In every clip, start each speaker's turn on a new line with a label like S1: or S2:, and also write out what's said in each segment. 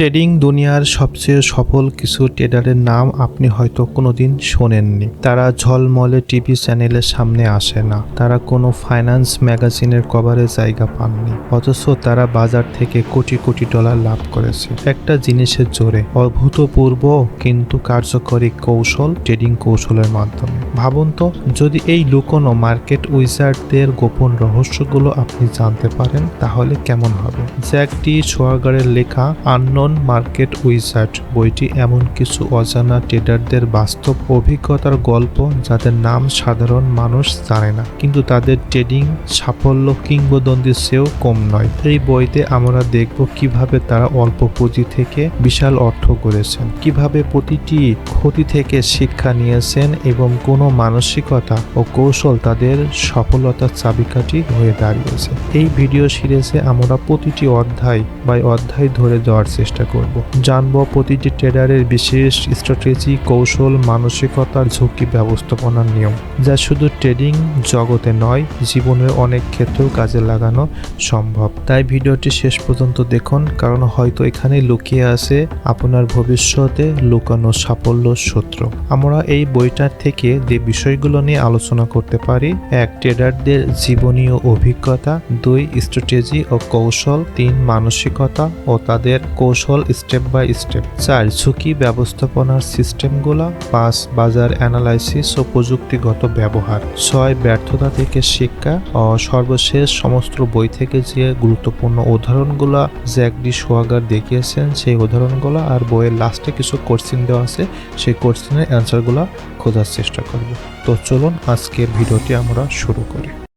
S1: Trading দুনিয়ার সবচেয়ে সফল কিছু ট্রেডারের নাম আপনি হয়তো কোনোদিন শোনেননি। তারা ঝলমলে টিভি চ্যানেলের সামনে আসে না। তারা কোনো ফাইন্যান্স ম্যাগাজিনের কভারে জায়গা পাননি। অথচ তারা বাজার থেকে কোটি কোটি ডলার লাভ করেছে। একটা জিনিসের জোরে। অভূতপূর্ব কিন্তু কার্যকরী কৌশল ট্রেডিং কৌশলের মাধ্যমে। ভাবুন তো, যদি এই লুকোনো মার্কেট উইজার্ডদের গোপন রহস্যগুলো আপনি জানতে পারেন, তাহলে কেমন হবে? জ্যাক ডি সোয়াগারের লেখা আননোন মার্কেট উইজার্ড বইটি এমন কিছু অজানা ট্রেডারদের বাস্তব অভিজ্ঞতার গল্প যাদের নাম সাধারণ মানুষ জানে না। কিন্তু তাদের ট্রেডিং সাফল্য কিংবদন্তির চেয়েও কম নয়। এই বইতে আমরা দেখব কীভাবে তারা অল্প পুঁজি থেকে বিশাল অর্থ করেছেন, কীভাবে প্রতিটি ক্ষতি থেকে শিক্ষা নিয়েছেন এবং কোনো মানসিকতা ও কৌশল তাদের সফলতার চাবিকাঠি হয়ে দাঁড়িয়েছে। এই ভিডিও সিরিজে আমরা প্রতিটি অধ্যায় বা অধ্যায় ধরে যাওয়ার চেষ্টা করব। জানব প্রতিটি ট্রেডারের বিশেষ স্ট্র্যাটেজি কৌশল, মানসিকতার ঝুঁকি ব্যবস্থাপনার নিয়ম, যা শুধু ট্রেডিং জগতে নয়, জীবনের অনেক ক্ষেত্রেও কাজে লাগানো সম্ভব। তাই ভিডিওটি শেষ পর্যন্ত দেখুন, কারণ হয়তো এখানে লুকিয়ে আছে আপনার ভবিষ্যতে লুকানো সাফল্য সূত্র। আমরা এই বইটার থেকে যে বিষয়গুলো নিয়ে আলোচনা করতে পারি, এক ট্রেডারদের জীবনীয় অভিজ্ঞতা, দুই স্ট্র্যাটেজি ও কৌশল, তিন, মানসিকতা ও তাদের কৌশল স্টেপ বাই স্টেপ চার, ঝুঁকি ব্যবস্থাপনার সিস্টেমগুলো পাঁচ, বাজার অ্যানালাইসিস ও প্রযুক্তিগত ব্যবহার। ছয়, ব্যর্থতা থেকে শিক্ষা ও সর্বশেষ সমস্ত বই থেকে যে গুরুত্বপূর্ণ উদাহরণগুলো জ্যাক ডি সোয়াগার দেখিয়েছেন, সেই উদাহরণগুলো আর বইয়ের লাস্টে কিছু কোশ্চিন দেওয়া আছে, সেই কোশ্চিনের অ্যান্সারগুলো খোঁজার চেষ্টা করব। তো চলুন আজকের ভিডিওটি আমরা শুরু করি।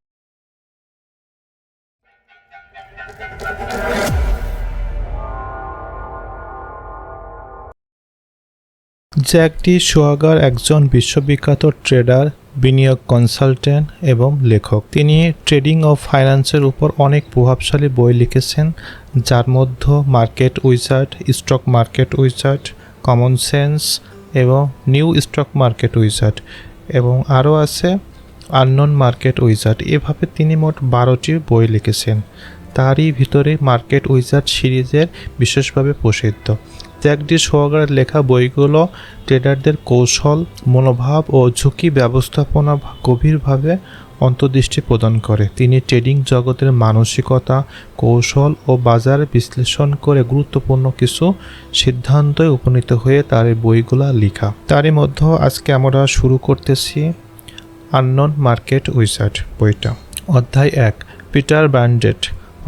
S1: জ্যাক ডি সোয়াগার একজন বিশ্ববিখ্যাত ট্রেডার, বিনিয়োগ কনসালটেন্ট এবং লেখক। তিনি ট্রেডিং ও ফাইন্যান্সের উপর অনেক প্রভাবশালী বই লিখেছেন, যার মধ্যে market wizard, stock market wizard, common sense এবং নিউ স্টক মার্কেট উইজার্ড এবং আরও আছে আননোন মার্কেট উইজার্ড। এভাবে তিনি মোট বারোটি বই লিখেছেন। তারই ভিতরে মার্কেট উইজার্ড সিরিজের বিশেষভাবে প্রসিদ্ধ। জ্যাকডি সোয়াগারের লেখা বইগুলো, ট্রেডারদের কৌশল, মনোভাব ও ঝুঁকি ব্যবস্থাপনা গভীরভাবে অন্তর্দৃষ্টি প্রদান করে। তিনি ট্রেডিং জগতের মানসিকতা, কৌশল ও বাজার বিশ্লেষণ করে গুরুত্বপূর্ণ কিছু সিদ্ধান্তে উপনীত হয়ে তার বইগুলা লেখা। তারই মধ্যে আজকে আমরা শুরু করতেছি আননন মার্কেট উইজার্ড বইটা। অধ্যায় এক, পিটার ব্যান্ডেট,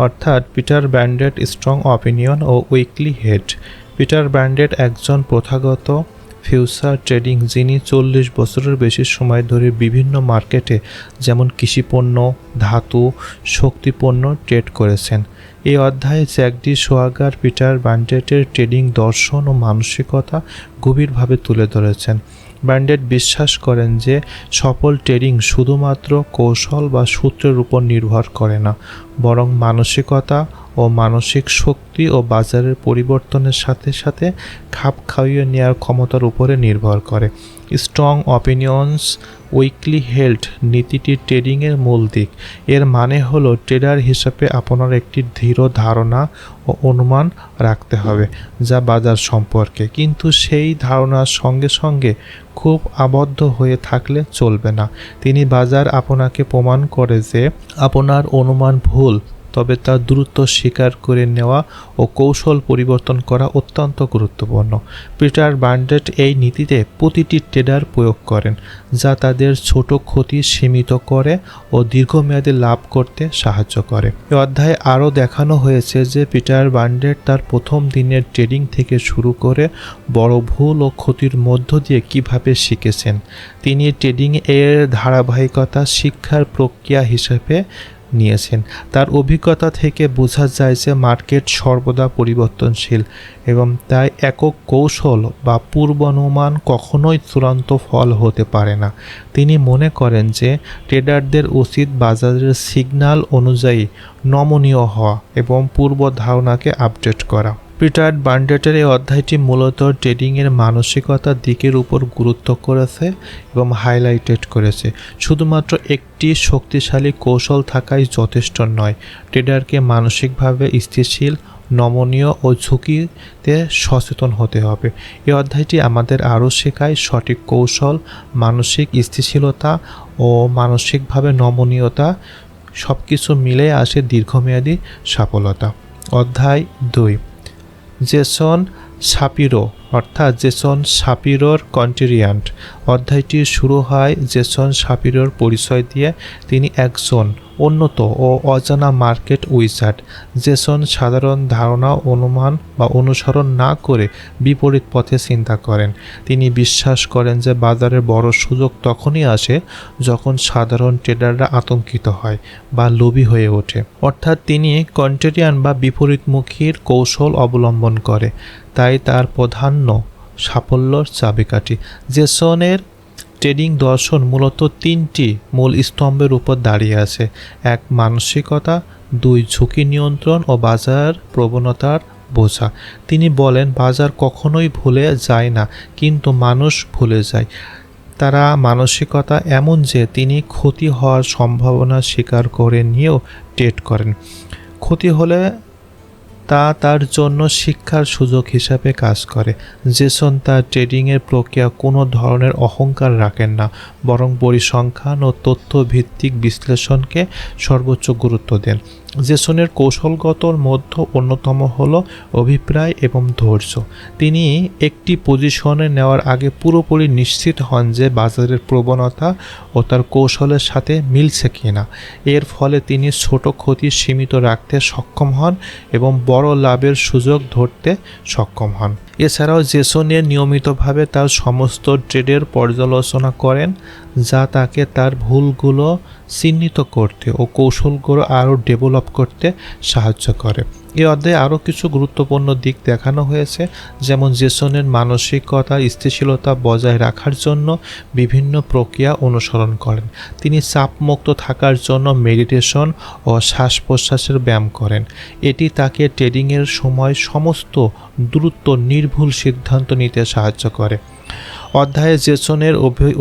S1: অর্থাৎ পিটার ব্যান্ডেট স্ট্রং অপিনিয়ন ও উইকলি হেড। পিটার ব্যান্ডেট একজন প্রথাগত ফিউচার ট্রেডিং যিনি চল্লিশ বছরের বেশি সময় ধরে বিভিন্ন মার্কেটে যেমন কৃষিপণ্য, ধাতু, শক্তিপণ্য ট্রেড করেছেন। এই অধ্যায়ে জ্যাকডি সোয়াগার পিটার ব্যান্ডেটের ট্রেডিং দর্শন ও মানসিকতা গভীরভাবে তুলে ধরেছেন। ব্যান্ডেট বিশ্বাস করেন যে সফল ট্রেডিং শুধুমাত্র কৌশল বা সূত্রের উপর নির্ভর করে না, বরং মানসিকতা ও মানসিক শক্তি ও বাজারের পরিবর্তনের সাথে সাথে খাপ খাইয়ে নেওয়ার ক্ষমতার উপরে নির্ভর করে। স্ট্রং অপিনিয়ন্স উইকলি হেল্ড নীতিটি ট্রেডিংয়ের মূল দিক। এর মানে হলো ট্রেডার হিসেবে আপনার একটি দৃঢ় ধারণা ও অনুমান রাখতে হবে যা বাজার সম্পর্কে। কিন্তু সেই ধারণার সঙ্গে সঙ্গে খুব আবদ্ধ হয়ে থাকলে চলবে না। তিনি বাজার আপনাকে প্রমাণ করে যে আপনার অনুমান ভুল তবে তা দ্রুত স্বীকার করে নেওয়া ও কৌশল পরিবর্তন করা অত্যন্ত গুরুত্বপূর্ণ। পিটার বান্ডেট এই নীতিতে প্রতিটি ট্রেডার প্রয়োগ করেন, যা তাদের ছোট ক্ষতি সীমিত করে ও দীর্ঘমেয়াদে লাভ করতে সাহায্য করে। এই অধ্যায়ে আরও দেখানো হয়েছে যে পিটার বান্ডেট তার প্রথম দিনের ট্রেডিং থেকে শুরু করে বড় ভুল ও ক্ষতির মধ্য দিয়ে কীভাবে শিখেছেন। তিনি ট্রেডিং এর ধারাবাহিকতা শিক্ষার প্রক্রিয়া হিসেবে নিয়েছেন। তার অভিজ্ঞতা থেকে বোঝা যায় যে মার্কেট সর্বদা পরিবর্তনশীল এবং তাই একক কৌশল বা পূর্বানুমান কখনোই চূড়ান্ত ফল হতে পারে না। তিনি মনে করেন যে ট্রেডারদের উচিত বাজারের সিগন্যাল অনুযায়ী নমনীয় হওয়া এবং পূর্ব ধারণাকে আপডেট করা। পিটার বান্ডেটের এই অধ্যায়টি মূলত ট্রেডিংয়ের মানসিকতার দিকের উপর গুরুত্ব করেছে এবং হাইলাইটেড করেছে। শুধুমাত্র একটি শক্তিশালী কৌশল থাকাই যথেষ্ট নয়। ট্রেডারকে মানসিকভাবে স্থিতিশীল, নমনীয় ও ঝুঁকিতে সচেতন হতে হবে। এই অধ্যায়টি আমাদের আরও শেখায় সঠিক কৌশল, মানসিক স্থিতিশীলতা ও মানসিকভাবে নমনীয়তা সব কিছু মিলে আসে দীর্ঘমেয়াদী সফলতা অধ্যায় দুই। জেসন সাপিরো, অর্থাৎ জেসন সাপিরোর কন্টেরিয়ান্ট। অধ্যায়টি শুরু হয় জেসন সাপিরোর পরিচয় দিয়ে। তিনি একজন উন্নত ও অজানা মার্কেট উইজার্ড। জেসন সাধারণ ধারণা, অনুমান বা অনুসরণ না করে বিপরীত পথে চিন্তা করেন। তিনি বিশ্বাস করেন যে বাজারের বড় সুযোগ তখনই আসে যখন সাধারণ ট্রেডাররা আতঙ্কিত হয় বা লোভী হয়ে ওঠে। অর্থাৎ তিনি কন্টেরিয়ান বা বিপরীতমুখীর কৌশল অবলম্বন করে। তাই তার প্রাধান্য সাফল্যর চাবিকাঠি। জেসনের ট্রেডিং দর্শন মূলত তিনটি মূল স্তম্ভের উপর দাঁড়িয়ে আছে। এক, মানসিকতা, দুই, ঝুঁকি নিয়ন্ত্রণ ও বাজার প্রবণতার বোঝা। তিনি বলেন, বাজার কখনোই ভুলে যায় না, কিন্তু মানুষ ভুলে যায়। তারা মানসিকতা এমন যে তিনি ক্ষতি হওয়ার সম্ভাবনা স্বীকার করে নিয়েও ট্রেড করেন। ক্ষতি হলে তা তার জন্য শিক্ষার সুযোগ হিসাবে কাজ করে। জেসন তার ট্রেডিংয়ের প্রক্রিয়া কোনো ধরনের অহংকার রাখেন না, বরং পরিসংখ্যান ও তথ্যভিত্তিক বিশ্লেষণকে সর্বোচ্চ গুরুত্ব দেন। জেসনের কৌশলগত মধ্য অন্যতম হল অভিপ্রায় এবং ধৈর্য। তিনি একটি পজিশনে নেওয়ার আগে পুরোপুরি নিশ্চিত হন যে বাজারের প্রবণতা ও তার কৌশলের সাথে মিলছে কিনা। এর ফলে তিনি ছোট ক্ষতি সীমিত রাখতে সক্ষম হন এবং বড় লাভের সুযোগ ধরতে সক্ষম হন। এছাড়াও জেসনের নিয়মিতভাবে তার সমস্ত ট্রেডের পর্যালোচনা করেন, যা তাকে তার ভুলগুলো চিহ্নিত করতে ও কৌশলগুলো আরও ডেভেলপ করতে সাহায্য করে। এই অধ্যায়ে আরও কিছু গুরুত্বপূর্ণ দিক দেখানো হয়েছে, যেমন জেসনের মানসিকতা, স্থিতিশীলতা বজায় রাখার জন্য বিভিন্ন প্রক্রিয়া অনুসরণ করেন। তিনি চাপমুক্ত থাকার জন্য মেডিটেশন ও শ্বাস প্রশ্বাসের ব্যায়াম করেন। এটি তাকে ট্রেডিংয়ের সময় সমস্ত দ্রুত নির্ভুল সিদ্ধান্ত নিতে সাহায্য করে। অধ্যায়ে জেসনের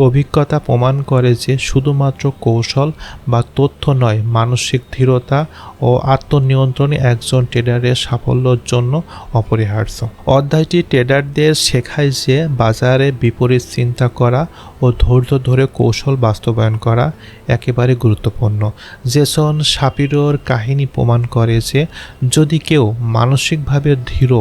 S1: অভিজ্ঞতা প্রমাণ করে যে শুধুমাত্র কৌশল বা তথ্য নয়, মানসিক ধীরতা ও আত্মনিয়ন্ত্রণই একজন ট্রেডারের সাফল্যের জন্য অপরিহার্য। অধ্যায়টি ট্রেডারদের শেখায় যে বাজারে বিপরীত চিন্তা করা ও ধৈর্য ধরে কৌশল বাস্তবায়ন করা একেবারে গুরুত্বপূর্ণ। জেসন সাপিরোর কাহিনী প্রমাণ করে যে যদি কেউ মানসিকভাবে ধীর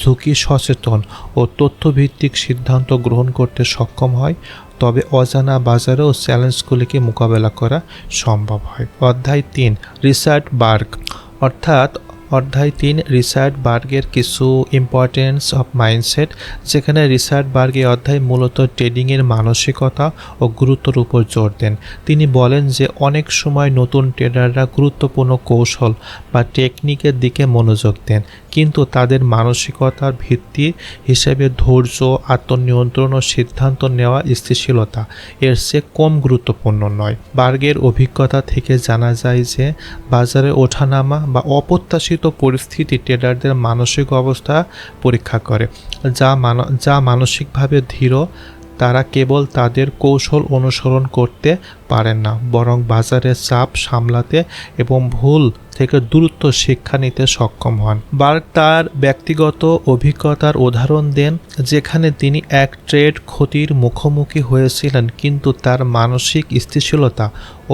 S1: ঝুঁকি সচেতন ও তথ্যভিত্তিক সিদ্ধান্ত গ্রহণ করতে সক্ষম হয়, তবে অজানা বাজারেও চ্যালেঞ্জগুলিকে মোকাবেলা করা সম্ভব হয়। অধ্যায় তিন রিসার্ট বার্গ অর্থাৎ অধ্যায় তিন রিসার্ট বার্গের কিছু ইম্পর্টেন্স অফ মাইন্ডসেট যেখানে রিসার্ট বার্গে অধ্যায় মূলত ট্রেডিংয়ের মানসিকতা ও গুরুত্বর উপর জোর দেন। তিনি বলেন যে অনেক সময় নতুন ট্রেডাররা গুরুত্বপূর্ণ কৌশল বা টেকনিকের দিকে মনোযোগ দেন, কিন্তু তাদের মানসিকতার ভিত্তি হিসেবে ধৈর্য, আত্মনিয়ন্ত্রণ ও সিদ্ধান্ত নেওয়া স্থিতিশীলতা এর চেয়ে কম গুরুত্বপূর্ণ নয়। বার্গের অভিজ্ঞতা থেকে জানা যায় যে বাজারে ওঠানামা বা অপ্রত্যাশিত পরিস্থিতি ট্রেডারদের মানসিক অবস্থা পরীক্ষা করে। যা যা মানসিকভাবে ধীর, তারা কেবল তাদের কৌশল অনুসরণ করতে পারেন না, বরং বাজারের চাপ সামলাতে এবং ভুল থেকে দূরত্ব শিক্ষা নিতে সক্ষম হন। বার্গ তার ব্যক্তিগত অভিজ্ঞতার উদাহরণ দেন, যেখানে তিনি এক ট্রেড ক্ষতির মুখোমুখি হয়েছিলেন, কিন্তু তার মানসিক স্থিতিশীলতা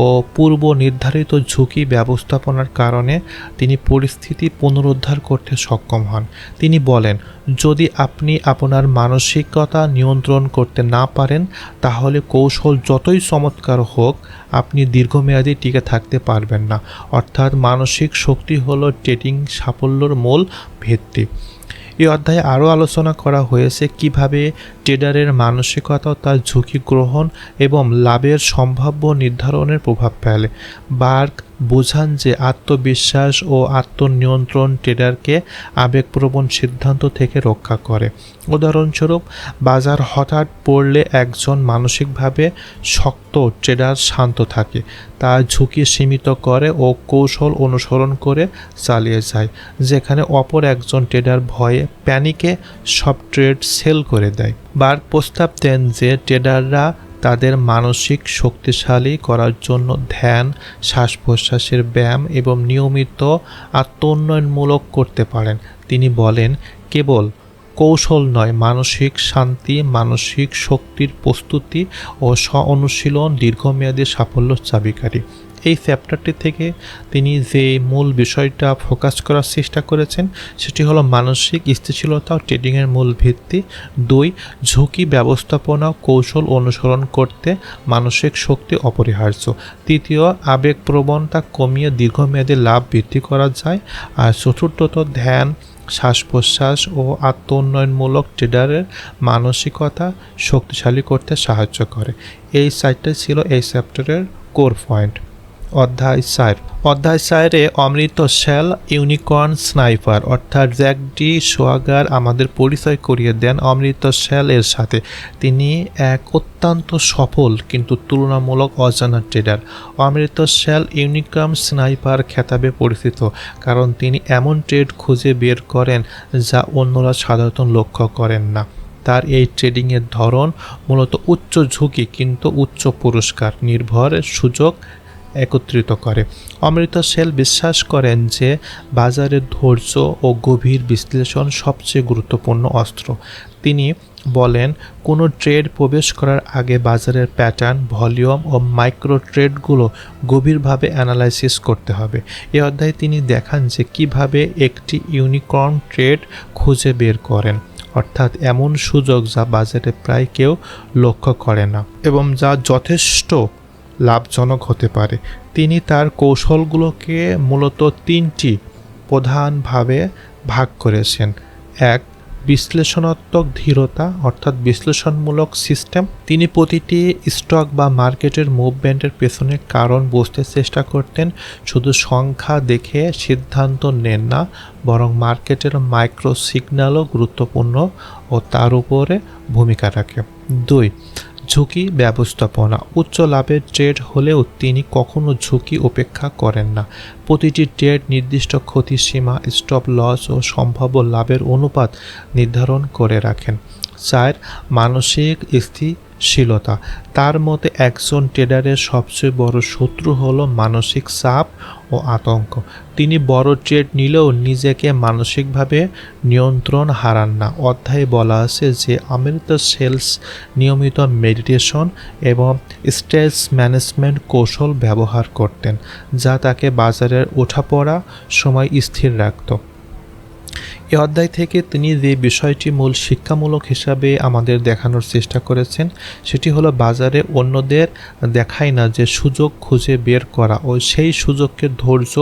S1: ও পূর্ব নির্ধারিত ঝুঁকি ব্যবস্থাপনার কারণে তিনি পরিস্থিতি পুনরুদ্ধার করতে সক্ষম হন। তিনি বলেন, যদি আপনি আপনার মানসিকতা নিয়ন্ত্রণ করতে না পারেন, তাহলে কৌশল যতই চমৎকার হোক, আপনি দীর্ঘমেয়াদী টিকে থাকতে পারবেন না। অর্থাৎ মানসিক শক্তি হলো ট্রেডিং সাফল্যর মূল ভিত্তি। এই অধ্যায়ে আরও আলোচনা করা হয়েছে কীভাবে ট্রেডারের মানসিকতা তার ঝুঁকি গ্রহণ এবং লাভের সম্ভাব্য নির্ধারণের প্রভাব ফেলে। বার্ক বোঝান যে আত্মবিশ্বাস ও আত্মনিয়ন্ত্রণ ট্রেডারকে আবেগপ্রবণ সিদ্ধান্ত থেকে রক্ষা করে। উদাহরণস্বরূপ, বাজার হঠাৎ পড়লে একজন মানসিকভাবে শক্ত ট্রেডার শান্ত থাকে। তা ঝুঁকি সীমিত করে ও কৌশল অনুসরণ করে চালিয়ে যায়, যেখানে অপর একজন ট্রেডার ভয়ে প্যানিকে সব ট্রেড সেল করে দেয়। বার প্রস্তাব দেন যে ট্রেডাররা তাদের মানসিক শক্তিশালী করার জন্য ধ্যান শ্বাস প্রশ্বাসের ব্যায়াম এবং নিয়মিত আত্মোন্নয়নমূলক করতে পারেন। তিনি বলেন, কেবল কৌশল নয়, মানসিক শান্তি, মানসিক শক্তির প্রস্তুতি ও স্ব অনুশীলন দীর্ঘমেয়াদী সাফল্য চাবিকারী এই চ্যাপ্টারটি থেকে তিনি যে মূল বিষয়টা ফোকাস করার চেষ্টা করেছেন, সেটি হলো মানসিক স্থিতিশীলতা ও ট্রেডিংয়ের মূল ভিত্তি। দুই, ঝুঁকি ব্যবস্থাপনা কৌশল অনুসরণ করতে মানসিক শক্তি অপরিহার্য। তৃতীয় আবেগ প্রবণতা কমিয়ে দীর্ঘমেয়াদী লাভ বৃদ্ধি করা যায়। আর চতুর্থত, ধ্যান শ্বাস প্রশ্বাস ও আত্ম উন্নয়নমূলক ট্রেডারের মানসিকতা শক্তিশালী করতে সাহায্য করে। এই সাইটটাই ছিল এই চ্যাপ্টারের কোর পয়েন্ট অধ্যায় চার। অধ্যায় চারে অমৃত শ্যাল ইউনিকর্ন স্নাইপার, অর্থাৎ জ্যাক ডি সোয়াগার আমাদের পরিচয় করিয়ে দেন অমৃত শেল এর সাথে। তিনি এক অত্যন্ত সফল কিন্তু তুলনামূলক অজানা trader. Amrit Sall, unicorn sniper খেতাবে পরিচিত, কারণ তিনি এমন ট্রেড খুঁজে বের করেন যা অন্যরা সাধারণত লক্ষ্য করেন না। তার এই ট্রেডিংয়ের ধরন মূলত উচ্চ ঝুঁকি কিন্তু উচ্চ পুরস্কার নির্ভরের সুযোগ একত্রিত করে। অমৃত সেল বিশ্বাস করেন যে বাজারের ধৈর্য ও গভীর বিশ্লেষণ সবচেয়ে গুরুত্বপূর্ণ অস্ত্র। তিনি বলেন, কোনো ট্রেড প্রবেশ করার আগে বাজারের প্যাটার্ন, ভলিউম ও মাইক্রো ট্রেডগুলো গভীরভাবে অ্যানালাইসিস করতে হবে। এ অধ্যায়ে তিনি দেখান যে কীভাবে একটি ইউনিকর্ন ট্রেড খুঁজে বের করেন, অর্থাৎ এমন সুযোগ যা বাজারে প্রায় কেউ লক্ষ্য করে না এবং যা যথেষ্ট লাভজনক হতে পারে। তিনি তার কৌশলগুলোকে মূলত তিনটি প্রধানভাবে ভাগ করেছেন। এক, বিশ্লেষণাত্মক ধীরতা, অর্থাৎ বিশ্লেষণমূলক সিস্টেম। তিনি প্রতিটি স্টক বা মার্কেটের মুভমেন্টের পেছনে কারণ বুঝতে চেষ্টা করতেন, শুধু সংখ্যা দেখে সিদ্ধান্ত নেন না, বরং মার্কেটের মাইক্রো সিগন্যালও গুরুত্বপূর্ণ ও তার উপরে ভূমিকা রাখে। দুই ঝুঁকি ব্যবস্থাপনা। উচ্চ লাভের ট্রেড হলেও তিনি কখনো ঝুঁকি উপেক্ষা করেন না। প্রতিটি ট্রেড নির্দিষ্ট ক্ষতির সীমা, স্টপ লস ও সম্ভাব্য লাভের অনুপাত নির্ধারণ করে রাখেন। চার, মানসিক স্থিতিশীলতা তার মতে একজন ট্রেডারের সবচেয়ে বড় শত্রু হলো মানসিক চাপ ও আতঙ্ক। তিনি বড় ট্রেড নিলেও নিজেকে মানসিকভাবে নিয়ন্ত্রণ হারান না। অধ্যায়ে বলা আছে যে অমৃত সেলস নিয়মিত মেডিটেশন এবং স্ট্রেস ম্যানেজমেন্ট কৌশল ব্যবহার করতেন, যা তাকে বাজারের ওঠাপড়া সময় স্থির রাখত। এ অধ্যায় থেকে তিনি যে বিষয়টি মূল শিক্ষামূলক হিসাবে আমাদের দেখানোর চেষ্টা করেছেন, সেটি হলো বাজারে অন্যদের দেখায় না যে সুযোগ খুঁজে বের করা ও সেই সুযোগকে ধৈর্য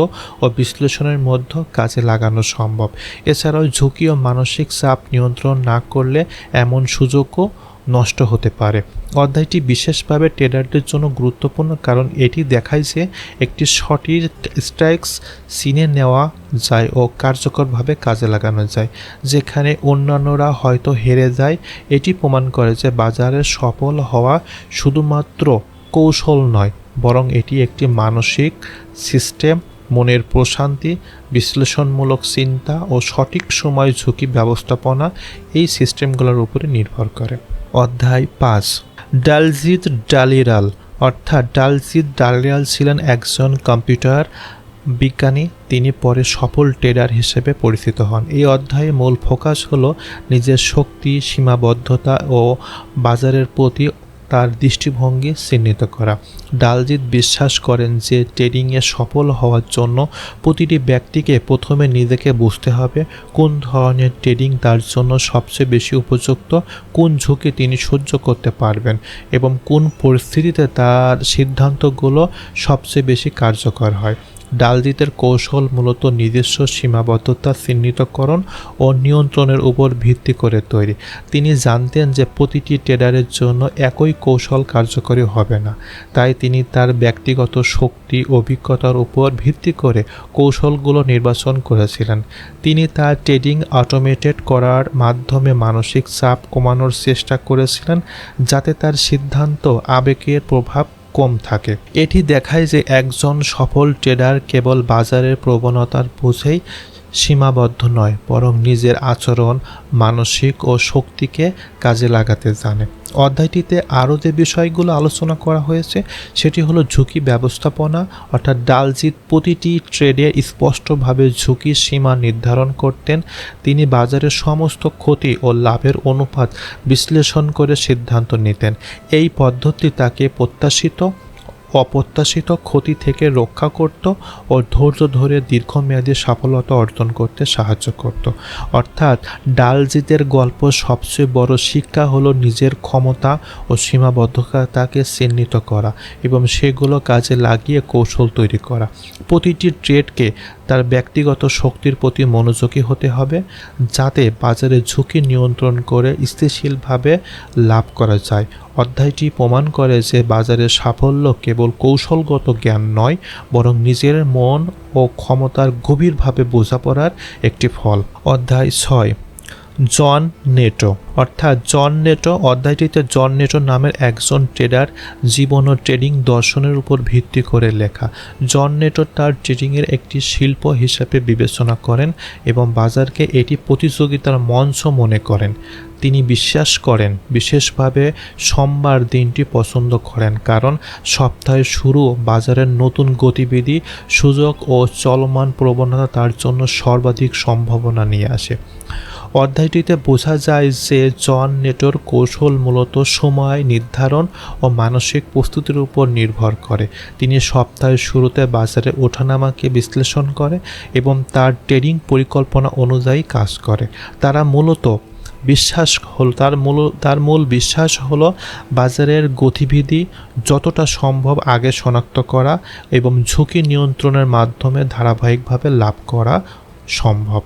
S1: ও বিশ্লেষণের মধ্যে কাজে লাগানো সম্ভব। এছাড়াও ঝুঁকি ও মানসিক চাপ নিয়ন্ত্রণ না করলে এমন সুযোগও নষ্ট হতে পারে। অধ্যায়টি বিশেষভাবে ট্রেডারদের জন্য গুরুত্বপূর্ণ কারণ এটি দেখায় যে একটি সঠিক স্ট্রাইকস সিনে নেওয়া যায় ও কার্যকরভাবে কাজে লাগানো যায়, যেখানে অন্যান্যরা হয়তো হেরে যায়। এটি প্রমাণ করে যে বাজারে সফল হওয়া শুধুমাত্র কৌশল নয়, বরং এটি একটি মানসিক সিস্টেম, মনের প্রশান্তি, বিশ্লেষণমূলক চিন্তা ও সঠিক সময় ঝুঁকি ব্যবস্থাপনা এই সিস্টেমগুলোর উপরে নির্ভর করে। অধ্যায় পাঁচ। ডালজিৎ ডালিরাল, অর্থাৎ ডালজিৎ ডালিরাল ছিলেন একজন কম্পিউটার বিজ্ঞানী। তিনি পরে সফল ট্রেডার হিসেবে পরিচিত হন। এই অধ্যায়ে মূল ফোকাস হলো নিজের শক্তি, সীমাবদ্ধতা ও বাজারের প্রতি তার দৃষ্টিভঙ্গি চিহ্নিত করা। ডালজিৎ বিশ্বাস করেন যে, ট্রেডিংয়ে সফল হওয়ার জন্য প্রতিটি ব্যক্তিকে প্রথমে নিজেকে বুঝতে হবে কোন ধরনের ট্রেডিং তার জন্য সবচেয়ে বেশি উপযুক্ত, কোন ঝুঁকি তিনি সহ্য করতে পারবেন এবং কোন পরিস্থিতিতে তার সিদ্ধান্তগুলো সবচেয়ে বেশি কার্যকর হয়। ডালজিতের কৌশল মূলত নিজস্ব সীমাবদ্ধতা, চিহ্নিতকরণ ও নিয়ন্ত্রণের উপর ভিত্তি করে তৈরি। তিনি জানতেন যে প্রতিটি ট্রেডারের জন্য একই কৌশল কার্যকরী হবে না। তাই তিনি তার ব্যক্তিগত শক্তি, অভিজ্ঞতার উপর ভিত্তি করে কৌশলগুলো নির্বাচন করেছিলেন। তিনি তার ট্রেডিং অটোমেটেড করার মাধ্যমে মানসিক চাপ কমানোর চেষ্টা করেছিলেন, যাতে তার সিদ্ধান্ত আবেগের প্রভাব কম থাকে। এটি দেখায় যে একজন সফল ট্রেডার কেবল বাজারের প্রবণতার বুঝেই সীমাবদ্ধ নয়, বরং নিজের আচরণ, মানসিক ও শক্তিকে কাজে লাগাতে জানে। অধ্যায়টিতে আরও যে বিষয়গুলো আলোচনা করা হয়েছে, সেটি হলো ঝুঁকি ব্যবস্থাপনা, অর্থাৎ ডালজিৎ প্রতিটি ট্রেডে স্পষ্টভাবে ঝুঁকির সীমা নির্ধারণ করতেন। তিনি বাজারের সমস্ত ক্ষতি ও লাভের অনুপাত বিশ্লেষণ করে সিদ্ধান্ত নিতেন। এই পদ্ধতি তাকে প্রত্যাশিত অপ্রত্যাশিত ক্ষতি থেকে রক্ষা করত ও ধৈর্য ধরে দীর্ঘমেয়াদী সফলতা অর্জন করতে সাহায্য করত। অর্থাৎ ডালজিদের গল্প সবচেয়ে বড় শিক্ষা হলো নিজের ক্ষমতা ও সীমাবদ্ধতাকে চিহ্নিত করা এবং সেগুলো কাজে লাগিয়ে কৌশল তৈরি করা। প্রতিটি ট্রেডকে তার ব্যক্তিগত শক্তির প্রতি মনোযোগী হতে হবে যাতে বাজারে ঝুঁকি নিয়ন্ত্রণ করে স্থিতিশীলভাবে লাভ করা যায়। অধ্যায়টি প্রমাণ করে যে বাজারের সাফল্য কেবল কৌশলগত জ্ঞান নয়, বরং নিজের মন ও ক্ষমতার গভীরভাবে বোঝাপড়ার একটি ফল। অধ্যায় ছয়। জন নেটো, অর্থাৎ জন নেটো অধ্যায়টিতে জন নেটো নামের একজন ট্রেডার জীবন ও ট্রেডিং দর্শনের উপর ভিত্তি করে লেখা। জন নেটো তার ট্রেডিংয়ের একটি শিল্প হিসাবে বিবেচনা করেন এবং বাজারকে এটি প্রতিযোগিতার মঞ্চ মনে করেন। তিনি বিশ্বাস করেন, বিশেষভাবে সোমবার দিনটি পছন্দ করেন কারণ সপ্তাহের শুরু বাজারের নতুন গতিবিধি, সুযোগ ও চলমান প্রবণতা তার জন্য সর্বাধিক সম্ভাবনা নিয়ে আসে। অধ্যায়টিতে বোঝা যায় যে জন নেটোর কৌশল মূলত সময় নির্ধারণ ও মানসিক প্রস্তুতির উপর নির্ভর করে। তিনি সপ্তাহের শুরুতে বাজারে ওঠানামাকে বিশ্লেষণ করে এবং তার ট্রেডিং পরিকল্পনা অনুযায়ী কাজ করে। তারা মূলত বিশ্বাস হল, তার মূল তার মূল বিশ্বাস হলো বাজারের গতিবিধি যতটা সম্ভব আগে শনাক্ত করা এবং ঝুঁকি নিয়ন্ত্রণের মাধ্যমে ধারাবাহিকভাবে লাভ করা সম্ভব।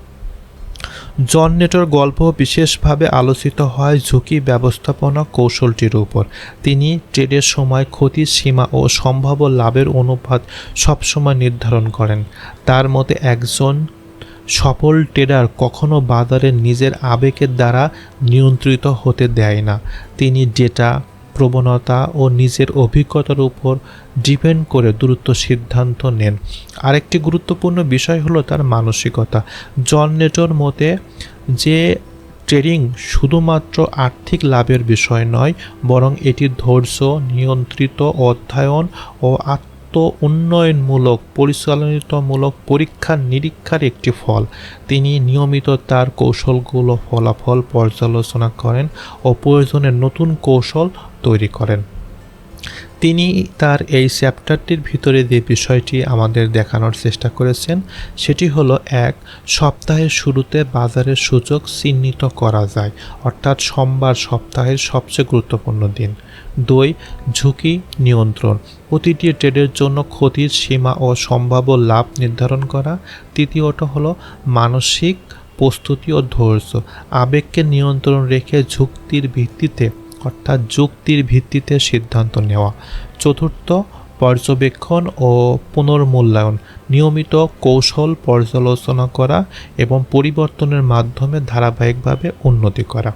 S1: জন নেটোর গল্প বিশেষভাবে আলোচিত হয় ঝুঁকি ব্যবস্থাপনা কৌশলটির উপর। তিনি ট্রেডের সময় ক্ষতির সীমা ও সম্ভাব্য লাভের অনুপাত সবসময় নির্ধারণ করেন। তার মতে, একজন সফল ট্রেডার কখনো বাজারে নিজের আবেগের দ্বারা নিয়ন্ত্রিত হতে দেয় না। তিনি ডেটা প্রবণতা ও নিজের অভিজ্ঞতার উপর ডিপেন্ড করে দ্রুত সিদ্ধান্ত নেন। আরেকটি গুরুত্বপূর্ণ বিষয় হলো তার মানসিকতা। জন নেটোর মতে, যে ট্রেডিং শুধুমাত্র আর্থিক লাভের বিষয় নয়, বরং এটি ধৈর্য, নিয়ন্ত্রিত অধ্যয়ন ও আত্ম উন্নয়নমূলক পরিচালনিতমূলক পরীক্ষা নিরীক্ষার একটি ফল। তিনি নিয়মিত তার কৌশলগুলো ফলাফল পর্যালোচনা করেন ও প্রয়োজনে নতুন কৌশল তৈরি করেন। তিনি তার এই চ্যাপ্টারটির ভিতরে যে বিষয়টি আমাদের দেখানোর চেষ্টা করেছেন, সেটি হলো এক, সপ্তাহের শুরুতে বাজারের সুযোগ চিহ্নিত করা যায়, অর্থাৎ সোমবার সপ্তাহের সবচেয়ে গুরুত্বপূর্ণ দিন। দুই, ঝুঁকি নিয়ন্ত্রণ। প্রতিটি ট্রেডের জন্য ক্ষতির সীমা ও সম্ভাব্য লাভ নির্ধারণ করা। তৃতীয়ত হলো মানসিক প্রস্তুতি ও ধৈর্য। আবেগকে নিয়ন্ত্রণ রেখে ঝুঁকির ভিত্তিতে, অর্থাৎ যুক্তির ভিত্তিতে সিদ্ধান্ত নেওয়া। চতুর্থ, পর্যবেক্ষণ ও পুনর্মূল্যায়ন। নিয়মিত কৌশল পর্যালোচনা করা এবং পরিবর্তনের মাধ্যমে ধারাবাহিকভাবে উন্নতি করা।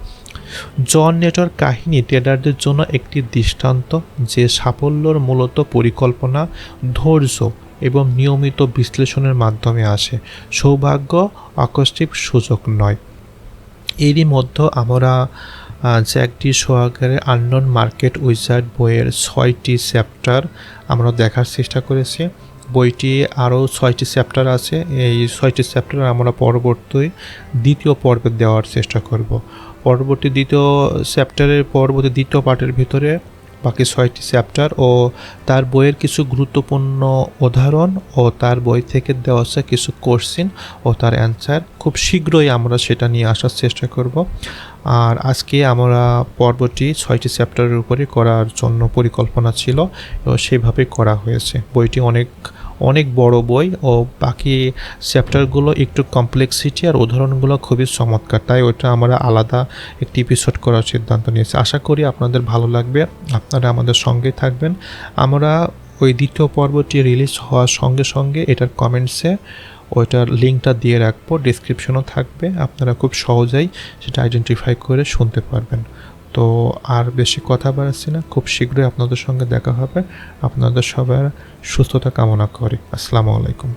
S1: জন নেটর কাহিনী ট্রেডারদের জন্য একটি দৃষ্টান্ত যে সাফল্যর মূলত পরিকল্পনা, ধৈর্য এবং নিয়মিত বিশ্লেষণের মাধ্যমে আসে। সৌভাগ্য আকস্মিক সুযোগ নয়। এরই মধ্যে আমরা একটি সোহাগের আননন মার্কেট উইজার্ড বইয়ের ছয়টি চ্যাপ্টার আমরা দেখার চেষ্টা করেছি। বইটি আরও ছয়টি চ্যাপ্টার আছে। এই ছয়টি চ্যাপ্টার আমরা পরবর্তী দ্বিতীয় পর্বে দেওয়ার চেষ্টা করব। পরবর্তী দ্বিতীয় চ্যাপ্টারের পরবর্তী দ্বিতীয় পার্টের ভিতরে বাকি ছয়টি চ্যাপ্টার ও তার বইয়ের কিছু গুরুত্বপূর্ণ উদাহরণ ও তার বই থেকে দেওয়া আছে কিছু কোশ্চিন ও তার অ্যান্সার। খুব শীঘ্রই আমরা সেটা নিয়ে আসার চেষ্টা করব। আর আজকে আমরা পর্বটি ছয়টি চ্যাপ্টারের উপরে করার জন্য পরিকল্পনা ছিল এবং সেভাবে করা হয়েছে। বইটি অনেক অনেক বড় বই ও বাকি চ্যাপ্টারগুলো একটু কমপ্লেক্সিটি আর উদাহরণগুলো খুবই চমৎকার। তাই ওইটা আমরা আলাদা একটি এপিসোড করার সিদ্ধান্ত নিয়েছি। আশা করি আপনাদের ভালো লাগবে। আপনারা আমাদের সঙ্গেই থাকবেন। আমরা ওই দ্বিতীয় পর্বটি রিলিজ হওয়ার সঙ্গে সঙ্গে এটার কমেন্টসে ওইটার লিঙ্কটা দিয়ে রাখব ডিসক্রিপশনও থাকবে। আপনারা খুব সহজেই সেটা আইডেন্টিফাই করে শুনতে পারবেন। তো আর বেশি কথা বাড়াচ্ছি না। খুব শীঘ্রই আপনাদের সঙ্গে দেখা হবে। আপনাদের সবার সুস্থতা কামনা করি। আসসালামু আলাইকুম।